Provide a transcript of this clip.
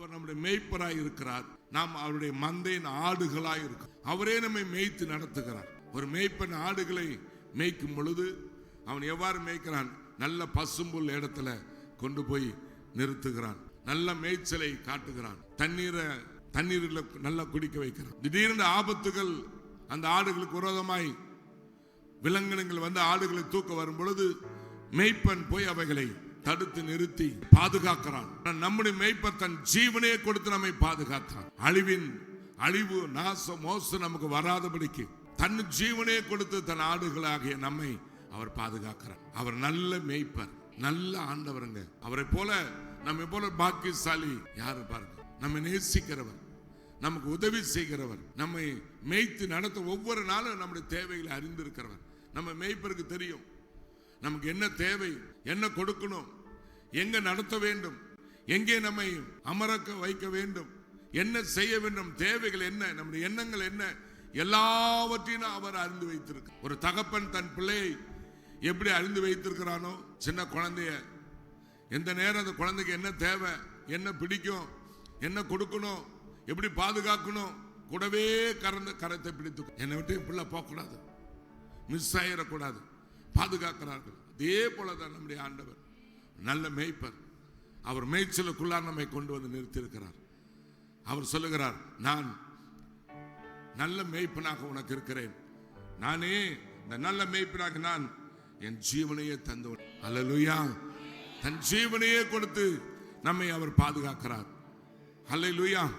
அவர் நம்முடைய மேய்ப்பராய் இருக்கிறார். நாம் அவருடைய மந்தையின் ஆடுகளாய் இருக்கும் அவரே நம்மை மேய்த்து நடத்துகிறார். ஒரு மேய்ப்பன் ஆடுகளை மேய்க்கும் பொழுது அவன் எவ்வாறு மேய்க்கிறான்? நல்ல பசும்புல் இடத்துல கொண்டு போய் நிறுத்துகிறான். நல்ல மேய்ச்சலை காட்டுகிறான். தண்ணீரை தண்ணீரில் நல்லா குடிக்க வைக்கிறான். திடீரென்று ஆபத்துகள் அந்த ஆடுகளுக்கு விரோதமாய் விலங்கினங்கள் வந்து ஆடுகளை தூக்க வரும் பொழுது மேய்ப்பன் போய் அவைகளை தடுத்து நிறுத்தி பாதுகாக்கிறான். நம்முடைய மேய்ப்பன் தன் ஜீவனையே கொடுத்து நம்மை பாதுகாக்கிறான். அழிவின் அழிவு நாசம் மோசம் நமக்கு வராதபடிக்கு தன் ஜீவனையே கொடுத்து தன் ஆடுகளாகிய நம்மை அவர் பாதுகாக்கிறார். அவர் நல்ல மெய்ப்பர் நல்ல ஆண்டவருங்க. அவரை போல நம்மை போல பாக்கியசாலி யாரு பாருங்க? நம்ம நேசிக்கிறவர் நமக்கு உதவி செய்கிறவர் நம்மை மேய்த்து நடத்த ஒவ்வொரு நாளும் நம்முடைய தேவைகளை அறிந்திருக்கிறவர். நம்ம மேய்ப்பருக்கு தெரியும். நமக்கு என்ன தேவை என்ன கொடுக்கணும் எங்க நடத்த வேண்டும் எங்கே நம்மை அமரக்க வைக்க வேண்டும் என்ன செய்ய வேண்டும் தேவைகள் என்ன நம்முடைய எண்ணங்கள் என்ன எல்லாவற்றையும் அவர் அறிந்து வைத்திருக்க ஒரு தகப்பன் தன் பிள்ளையை எப்படி அறிந்து வைத்திருக்கிறானோ சின்ன குழந்தைய. எந்த நேரம் அந்த குழந்தைக்கு என்ன தேவை என்ன பிடிக்கும் என்ன கொடுக்கணும் எப்படி பாதுகாக்கணும் கூடவே கறந்து கரத்தை பிடித்து என்னை விட்டு இப்படிலாம் போகக்கூடாது. மிஸ் ஆகிடக்கூடாது பாதுகாக்கிறார்கள். அதே போலதான் நம்முடைய ஆண்டவர். நல்ல மேய்ப்பர். அவர் மேய்ச்சலுக்குள்ளார் நம்மை கொண்டு வந்து நிறுத்தியிருக்கிறார். அவர் சொல்லுகிறார் நான் நல்ல மேய்ப்பனாக உனக்கு இருக்கிறேன். நானே இந்த நல்ல மேய்ப்பனாக நான் என் ஜீவனையே தந்தவன் அல்லலுயா தன் ஜீவனையே கொடுத்து நம்மை அவர் பாதுகாக்கிறார். அல்லேலூயா